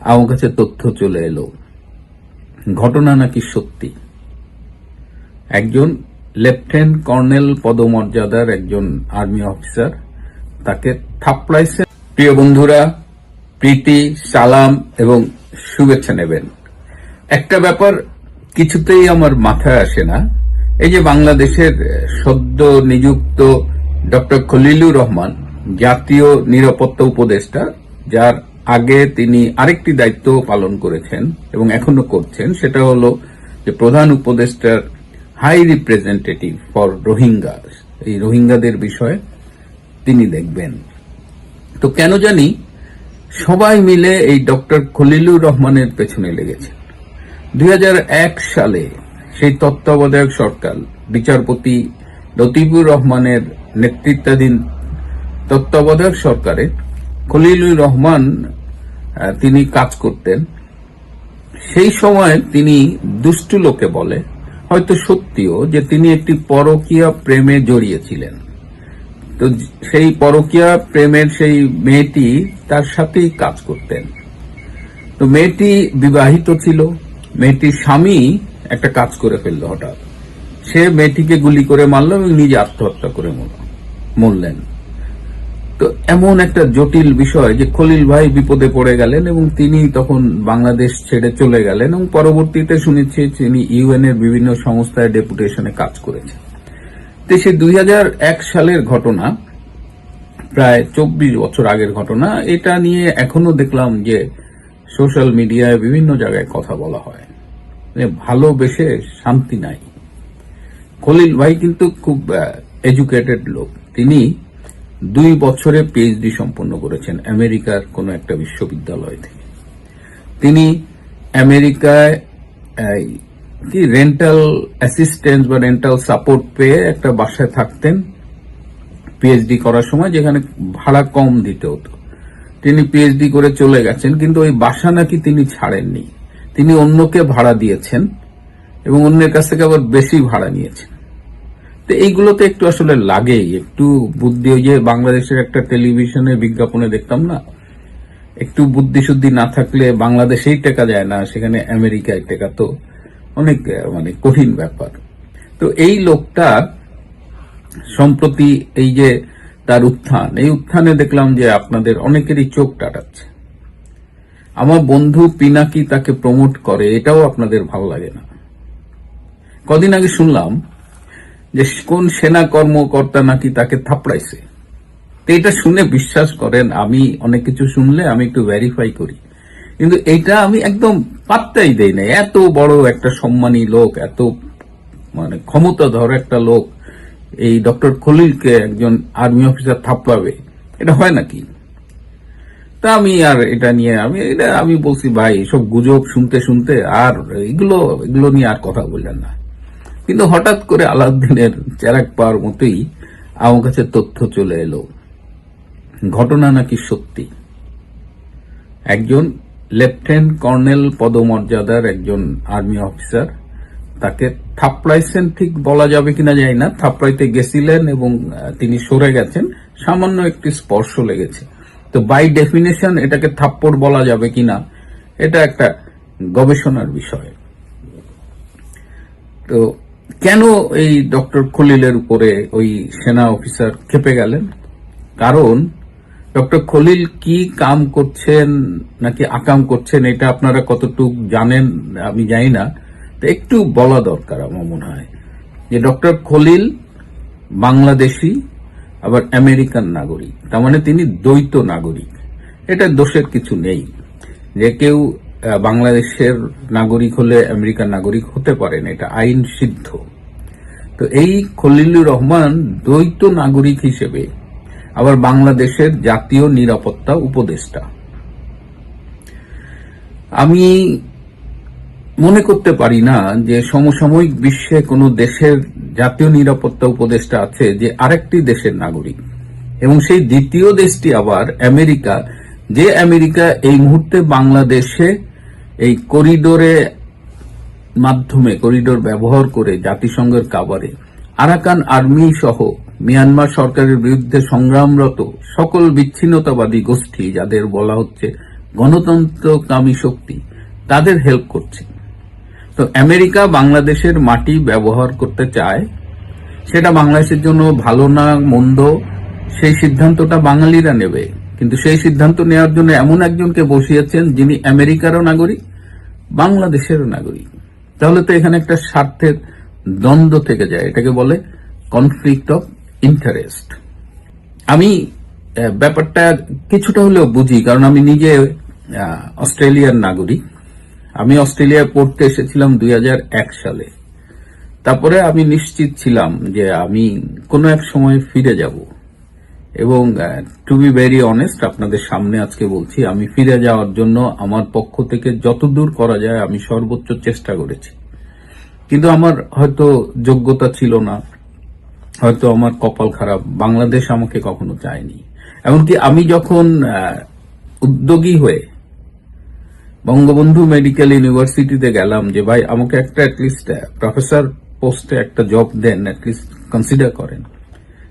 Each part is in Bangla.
আমার কাছে তথ্য চলে এলো। ঘটনা নাকি সত্যি? একজন লেফটেন্যান্ট কর্নেল পদমর্যাদার একজন আর্মি অফিসার তাকে থাপড়াইছে। প্রিয় বন্ধুরা, প্রীতি, সালাম এবং শুভেচ্ছা নেবেন। একটা ব্যাপার কিছুতেই আমার মাথায় আসে না। এই যে বাংলাদেশের সদ্য নিযুক্ত ডক্টর খলিলুর রহমান, জাতীয় নিরাপত্তা উপদেষ্টা, যার আগে তিনি আরেকটি দায়িত্ব পালন করেছেন এবং এখনও করছেন, সেটা হলো যে প্রধান উপদেষ্টার হাই রিপ্রেজেন্টেটিভ ফর রোহিঙ্গা এই রোহিঙ্গাদের বিষয়ে তিনি দেখবেন। তো কেন জানি সবাই মিলে এই ডক্টর খলিলুর রহমানের পেছনে লেগেছে দু হাজার এক সালে সেই তত্ত্বাবধায়ক সরকার, বিচারপতি লতিফুর রহমানের নেতৃত্বাধীন তত্ত্বাবধায়ক সরকারে খলিলুর রহমান তিনি কাজ করতেন। সেই সময় তিনি দুষ্টু লোকে বলে, হয়তো সত্যিও, যে তিনি একটি পরকীয়া প্রেমে জড়িয়েছিলেন। তো সেই পরকীয়া প্রেমের সেই মেয়েটি তার সাথেই কাজ করতেন। তো মেয়েটি বিবাহিত ছিল, মেয়েটির স্বামী একটা কাজ করে ফেলল হঠাৎ। সে মেয়েটিকে গুলি করে মারল এবং নিজে আত্মহত্যা করে মরল- মরলেন। তো এমন একটা জটিল বিষয় যে খলিল ভাই বিপদে পড়ে গেলেন এবং তিনি তখন বাংলাদেশ ছেড়ে চলে গেলেন এবং পরবর্তীতে শুনেছি তিনি ইউএন এর বিভিন্ন সংস্থায় ডেপুটেশনে কাজ করেছেন। তো সে দুই সালের ঘটনা, প্রায় চব্বিশ বছর আগের ঘটনা, এটা নিয়ে এখনও দেখলাম যে সোশ্যাল মিডিয়ায় বিভিন্ন জায়গায় কথা বলা হয়। যে ভালোবেসে শান্তি নাই। খলিল ভাই কিন্তু খুব এডুকেটেড লোক। তিনি দুই বছরে পিএইচডি সম্পন্ন করেছেন আমেরিকার কোন একটা বিশ্ববিদ্যালয় থেকে। তিনি আমেরিকায় কি রেন্টাল অ্যাসিস্ট্যান্স বা রেন্টাল সাপোর্ট পেয়ে একটা বাসায় থাকতেন পিএইচডি করার সময়, যেখানে ভাড়া কম দিতে হতো। তিনি পিএইচডি করে চলে গেছেন, কিন্তু ওই বাসা নাকি তিনি ছাড়েননি। তিনি অন্যকে ভাড়া দিয়েছেন এবং অন্যের কাছ থেকে আবার বেশি ভাড়া নিয়েছেন। তো এইগুলোতে একটু আসলে লাগেই। একটু বুদ্ধি, ওই যে বাংলাদেশের একটা টেলিভিশনে বিজ্ঞাপনে দেখতাম না? একটু বুদ্ধি শুদ্ধি না থাকলে বাংলাদেশেই টেকা যায় না, সেখানে আমেরিকায় টেকা তো অনেক মানে কঠিন ব্যাপার। তো এই লোকটা সম্প্রতি এই যে তার উত্থান, এই উত্থানে দেখলাম যে আপনাদের অনেকেরই চোখ টাটাচ্ছে। আমার বন্ধু পিনাকি তাকে প্রমোট করে, এটাও আপনাদের ভালো লাগে না। কদিন আগে শুনলাম যে কোন সেনা কর্মকর্তা নাকি তাকে থাপড়াইছে। তো এটা শুনে বিশ্বাস করেন, আমি অনেক কিছু শুনলে আমি একটু ভেরিফাই করি। কিন্তু এটা আমি একদম পাত্তাই দেই না এত বড় একটা সম্মানী লোক, এত মানে ক্ষমতাধর একটা লোক, এই ডক্টর খলিলকে একজন আর্মি অফিসার থাপড়াবে, এটা হয় নাকি? তা আমি আর এটা নিয়ে আমি, এটা আমি বলছি, ভাই সব গুজব শুনতে শুনতে আর এগুলো এগুলো নিয়ে আর কথা বললেন না। কিন্তু হঠাৎ করে আলাউদ্দিনের চেরাক পাওয়ার মতোই আমার কাছে তথ্য চলে এলো। ঘটনা নাকি সত্যি? একজন লেফটেন্যান্ট কর্নেল পদমর্যাদার একজন আর্মি অফিসার, তাকে থাপড়াইছেন ঠিক বলা যাবে কিনা জানি না, থাপড়াইতে গেছিলেন এবং তিনি সরে গেছেন, সামান্য একটি স্পর্শ লেগেছে। তো বাই ডেফিনেশন এটাকে থাপ্পড় বলা যাবে কিনা, এটা একটা গবেষণার বিষয়। তো কেন এই ডক্টর খলিলের উপরে ওই সেনা অফিসার খেপে গেলেন? কারণ ডক্টর খলিল কি কাম করছেন নাকি আকাম করছেন এটা আপনারা কতটুক জানেন আমি জানি না। একটু বলা দরকার আমার মনে হয় যে ডক্টর খলিল বাংলাদেশি, আবার আমেরিকান নাগরিক, তার মানে তিনি দ্বৈত নাগরিক। এটা দোষের কিছু নেই। যে কেউ বাংলাদেশের নাগরিক হলে আমেরিকার নাগরিক হতে পারেন, এটা আইন সিদ্ধ। তো এই খলিলুর রহমান দ্বৈত নাগরিক হিসেবে আবার বাংলাদেশের জাতীয় নিরাপত্তা উপদেষ্টা। আমি মনে করতে পারি না যে সমসাময়িক বিশ্বে কোনো দেশের জাতীয় নিরাপত্তা উপদেষ্টা আছে যে আরেকটি দেশের নাগরিক। এবং সেই দ্বিতীয় দেশটি আবার আমেরিকা, যে আমেরিকা এই মুহূর্তে বাংলাদেশে এই করিডোরে মাধ্যমে, করিডোর ব্যবহার করে জাতিসংঘের কাবারে আরাকান আর্মি সহ মিয়ানমার সরকারের বিরুদ্ধে সংগ্রামরত সকল বিচ্ছিন্নতাবাদী গোষ্ঠী যাদের বলা হচ্ছে গণতন্ত্রকামী শক্তি, তাদের হেল্প করছে। তো আমেরিকা বাংলাদেশের মাটি ব্যবহার করতে চায়, সেটা বাংলাদেশের জন্য ভালো না মন্দ, সেই সিদ্ধান্তটা বাঙালিরা নেবে। কিন্তু সেই সিদ্ধান্ত নেওয়ার জন্য এমন একজনকে বসিয়েছেন যিনি আমেরিকারও নাগরিক। বাংলাদেশেরও নাগরিক। তাহলে তো এখানে একটা স্বার্থের দ্বন্দ্ব থেকে যায়। এটাকে বলে কনফ্লিক্ট অফ ইন্টারেস্ট আমি ব্যাপারটা কিছুটা হলেও বুঝি, কারণ আমি নিজে অস্ট্রেলিয়ার নাগরিক। আমি অস্ট্রেলিয়ায় পড়তে এসেছিলাম দুই হাজার এক সালে। তারপরে আমি নিশ্চিত ছিলাম যে আমি কোনো এক সময় ফিরে যাব। এবং টু বি ভেরি অনেস্ট আপনাদের সামনে আজকে বলছি, আমি ফিরে যাওয়ার জন্য আমার পক্ষ থেকে যতদূর করা যায় আমি সর্বোচ্চ চেষ্টা করেছি। কিন্তু আমার হয়তো যোগ্যতা ছিল না, হয়তো আমার কপাল খারাপ, বাংলাদেশ আমাকে কখনো চায়নি। এমনকি আমি যখন উদ্যোগী হয়ে বঙ্গবন্ধু মেডিকেল ইউনিভার্সিটিতে গেলাম যে, ভাই, আমাকে একটা অ্যাটলিস্ট প্রফেসর পোস্টে একটা জব দেন, অ্যাটলিস্ট কনসিডার করেন।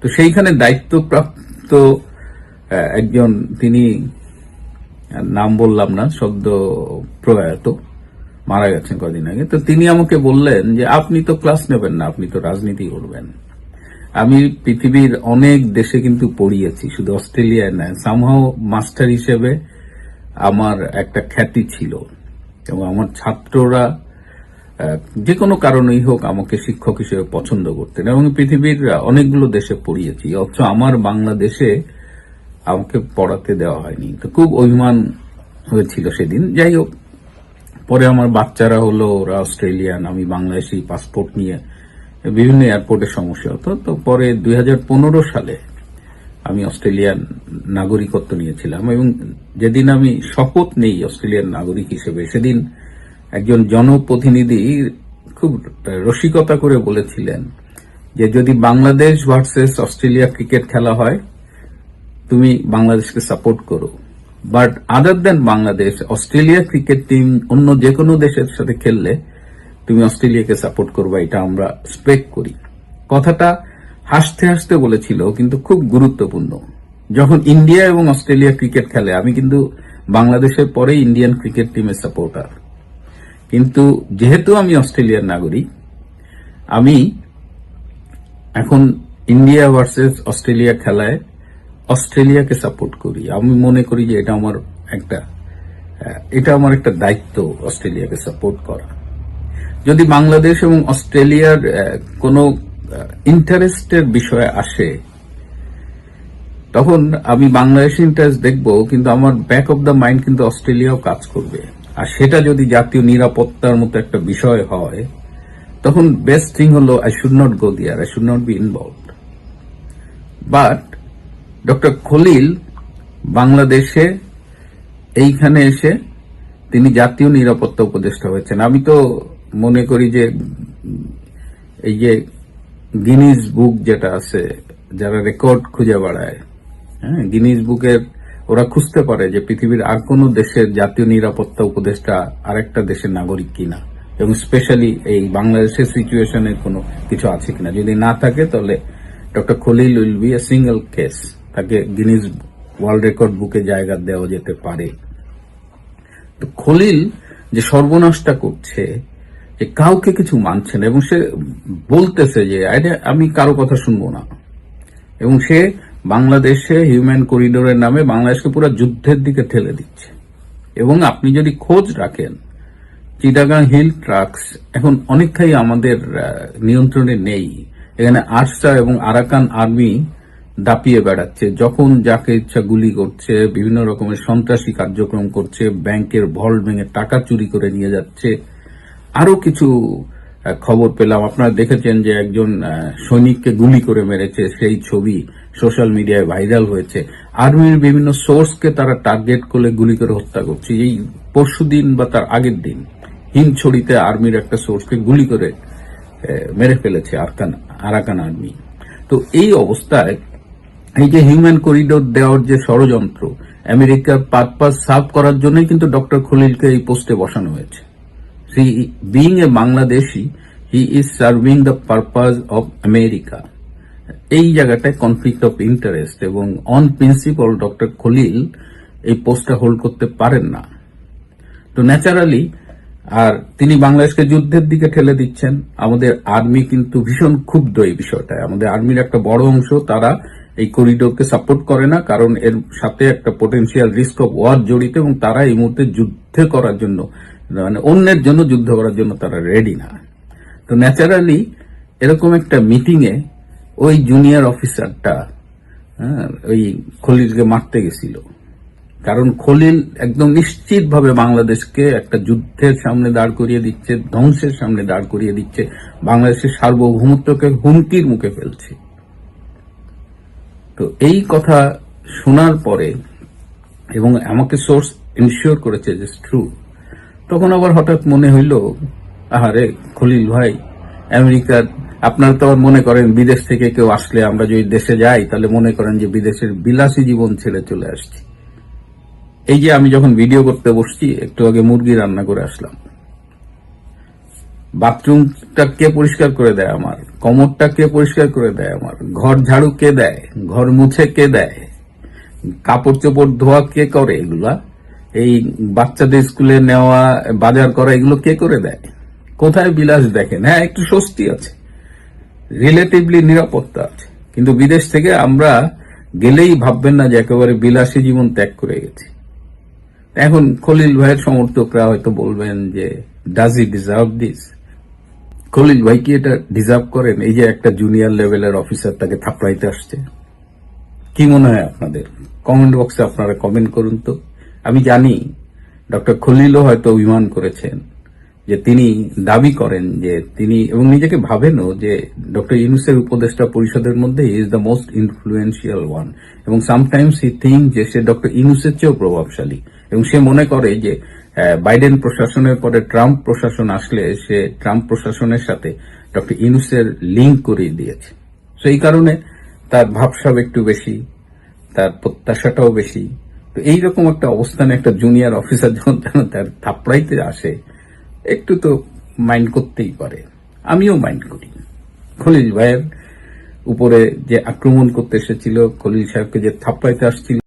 তো সেইখানে দায়িত্বপ্রাপ্ত আহ, একজন তিনি নাম বললাম না সদ্য প্রয়াত মারা গেছেন কদিন আগে। তো তিনি আমাকে বললেন যে আপনি তো ক্লাস নেবেন না আপনি তো রাজনীতি করবেন। আমি পৃথিবীর অনেক দেশে কিন্তু পড়িয়েছি শুধু অস্ট্রেলিয়ায় নয় সামহাও মাস্টার হিসেবে আমার একটা খ্যাতি ছিল। এবং আমার ছাত্ররা যে কোনো কারণেই হোক আমাকে শিক্ষক হিসেবে পছন্দ করতেন এবং পৃথিবীর অনেকগুলো দেশে পড়িয়েছি, অথচ আমার বাংলাদেশে আমাকে পড়াতে দেওয়া হয়নি। তো খুব অভিমান হয়েছিল সেদিন। যাই হোক, পরে আমার বাচ্চারা হলো, ওরা অস্ট্রেলিয়ান, আমি বাংলাদেশি পাসপোর্ট নিয়ে বিভিন্ন এয়ারপোর্টে সমস্যা হতো। তো পরে দুই হাজার পনেরো সালে আমি অস্ট্রেলিয়ান নাগরিকত্ব নিয়েছিলাম এবং যেদিন আমি শপথ নেই অস্ট্রেলিয়ান নাগরিক হিসেবে, সেদিন একজন জনপ্রতিনিধি খুব রসিকতা করে বলেছিলেন যে যদি বাংলাদেশ ভার্সেস অস্ট্রেলিয়া ক্রিকেট খেলা হয়, তুমি বাংলাদেশকে সাপোর্ট করো। But other than Bangladesh, Australia cricket team অন্য যে কোনো দেশের সাথে খেললে তুমি অস্ট্রেলিয়াকে সাপোর্ট করবা, এটা আমরা স্পেক্ট করি। কথাটা হাসতে হাসতে বলেছিল, কিন্তু খুব গুরুত্বপূর্ণ। যখন ইন্ডিয়া এবং অস্ট্রেলিয়া ক্রিকেট খেলে, আমি কিন্তু বাংলাদেশের পরে ইন্ডিয়ান ক্রিকেট টিমের সাপোর্টার। কিন্তু যেহেতু আমি অস্ট্রেলিয়ার নাগরিক, আমি এখন ইন্ডিয়া ভার্সেস অস্ট্রেলিয়া খেলায় অস্ট্রেলিয়াকে সাপোর্ট করি। আমি মনে করি যে এটা আমার একটা, এটা আমার একটা দায়িত্ব অস্ট্রেলিয়াকে সাপোর্ট করা। যদি বাংলাদেশ এবং অস্ট্রেলিয়ার কোনো ইন্টারেস্টের বিষয়ে আসে, তখন আমি বাংলাদেশ ইন্টারেস্ট দেখব, কিন্তু আমার ব্যাক অফ দ্য মাইন্ড কিন্তু অস্ট্রেলিয়াও কাজ করবে। আর সেটা যদি জাতীয় নিরাপত্তার মতো একটা বিষয় হয়, তখন বেস্ট থিং হলো I should not go there I should not be involve but doctor Khalil বাংলাদেশে এইখানে এসে তিনি জাতীয় নিরাপত্তা উপদেষ্টা হয়েছেন। আমি তো মনে করি যে, এই যে গিনিজ বুক যেটা আছে, যারা রেকর্ড খুঁজে বেড়ায় হ্যাঁ গিনিজ বুকের ওরা খুঁজতে পারে যে পৃথিবীর আর কোন দেশের জাতীয় নিরাপত্তা উপদেষ্টা আরেকটা দেশের নাগরিক কিনা। এবং স্পেশালি এই বাংলাদেশের সিচুয়েশনে কোনো কিছু আছে কিনা। যদি না থাকে তাহলে doctor Khalil will be a single case তাকে গিনিজ ওয়ার্ল্ড রেকর্ড বুকে জায়গা দেওয়া যেতে পারে। তো খলিল যে সর্বনাশটা করছে যে কাউকে কিছু মানছে না এবং সে বলতেছে যে "আরে, আমি কারও কথা শুনব না। এবং সে বাংলাদেশে হিউম্যান করিডোরের নামে বাংলাদেশকে পুরো যুদ্ধের দিকে ঠেলে দিচ্ছে। এবং আপনি যদি খোঁজ রাখেন, চিটাগাং হিল ট্রাকস এখন অনেকটাই আমাদের নিয়ন্ত্রণে নেই। এখানে আরসা এবং আরাকান আর্মি দাপিয়ে বেড়াচ্ছে। যখন যাকে ইচ্ছা গুলি করছে, বিভিন্ন রকমের সন্ত্রাসী কার্যক্রম করছে, ব্যাংকের ভল্ট ভেঙে টাকা চুরি করে নিয়ে যাচ্ছে। আরও কিছু খবর পেলাম। আপনারা দেখেছেন যে একজন সৈনিককে গুলি করে মেরেছে। সেই ছবি সোশ্যাল মিডিয়ায় ভাইরাল হয়েছে। আর্মির বিভিন্ন সোর্সকে তারা টার্গেট করে গুলি করে হত্যা করছে। এই পরশুদিন বা তার আগের দিন হিমছড়িতে আর্মির একটা সোর্সকে গুলি করে মেরে ফেলেছে আরকান, আরাকান আর্মি। তো এই অবস্থায় এই যে হিউম্যান করিডোর দেওয়ার যে ষড়যন্ত্র, আমেরিকার পারপাস সার্ভ করার জন্যই কিন্তু ডক্টর খলিলকে এই পোস্টে বসানো হয়েছে। See being a Bangladeshi he is serving the purpose of America এই জায়গাটায় কনফ্লিক্ট অফ ইন্টারেস্ট এবং অন প্রিন্সিপাল ডক্টর খলিল এই পোস্টটা হোল্ড করতে পারেন না। তো ন্যাচারালি আর তিনি বাংলাদেশকে যুদ্ধের দিকে ঠেলে দিচ্ছেন। আমাদের আর্মি কিন্তু ভীষণ ক্ষুব্ধ এই বিষয়টায়। আমাদের আর্মির একটা বড় অংশ, তারা এই করিডোরকে সাপোর্ট করে না, কারণ এর সাথে একটা পোটেনশিয়াল রিস্ক অফ ওয়ার জড়িত এবং তারা এই মুহূর্তে যুদ্ধে করার জন্য মানে অন্যের জন্য যুদ্ধ করার জন্য তারা রেডি না। তো ন্যাচারালি এরকম একটা মিটিং এ ওই জুনিয়র অফিসারটা হ্যাঁ, ওই খলিলকে মারতে গেছিল। কারণ খলিল একদম নিশ্চিতভাবে বাংলাদেশকে একটা যুদ্ধের সামনে দাঁড় করিয়ে দিচ্ছে ধ্বংসের সামনে দাঁড় করিয়ে দিচ্ছে। বাংলাদেশের সার্বভৌমত্বকে হুমকির মুখে ফেলছে। তো এই কথা শোনার পরে এবং আমাকে সোর্স ইনশিওর করেছে যে ট্রু তখন আবার হঠাৎ মনে হইল, আহারে খলিল ভাই, আমেরিকার, আপনারা তো মনে করেন বিদেশ থেকে কেউ আসলে আমরা যদি দেশে যাই, তাহলে মনে করেন যে বিদেশের বিলাসী জীবন ছেড়ে চলে আসছি। এই যে আমি যখন ভিডিও করতে বসছি, একটু আগে মুরগি রান্না করে আসলাম। বাথরুমটা কে পরিষ্কার করে দেয় আমার? কমরটা কে পরিষ্কার করে দেয় আমার? ঘর ঝাড়ু কে দেয়? ঘর মুছে কে দেয়? কাপড় চোপড় ধোয়া কে করে এগুলা? এই বাচ্চাদের স্কুলে নেওয়া, বাজার করা, এগুলো কে করে দেয়? কোথায় বিলাস দেখেন? হ্যাঁ একটু স্বস্তি আছে। রিলেটিভলি নিরাপত্তা আছে। কিন্তু বিদেশ থেকে আমরা গেলেই ভাববেন না যে একেবারে বিলাসী জীবন ত্যাগ করে গেছি। এখন খলিল ভাইয়ের সমর্থকরা হয়তো বলবেন যে does he deserve this Khalil ভাই কি এটা ডিজার্ভ করেন? এই যে একটা জুনিয়র লেভেলের অফিসার তাকে থাপড়াইতে আসছে। কি মনে হয় আপনাদের? কমেন্ট বক্সে আপনারা কমেন্ট করুন তো। আমি জানি ডক্টর খলিলও হয়তো অভিমান করেছেন যে তিনি দাবি করেন যে তিনি এবং নিজেকে ভাবেনও যে ডক্টর ইউনুসের উপদেষ্টা পরিষদের মধ্যে is the most influential one এবং সামটাইমস হি থিঙ্ক যে সে ডক্টর ইউনুসের চেয়েও প্রভাবশালী। এবং সে মনে করে যে বাইডেন প্রশাসনের পরে ট্রাম্প প্রশাসন আসলে সে ট্রাম্প প্রশাসনের সাথে ডক্টর ইউনুসের লিঙ্ক করিয়ে দিয়েছে। এই কারণে তার ভাবসাব একটু বেশি, তার প্রত্যাশাটাও বেশি। তো এইরকম একটা অবস্থানে একটা জুনিয়র অফিসার যখন তার থাপড়াইতে আসে, একটু তো মাইন্ড করতেই পারে। আমিও মাইন্ড করি। খলিল ভাইয়ের উপরে যে আক্রমণ করতে এসেছিল, খলিল সাহেবকে যে থাপড়াইতে আসছিল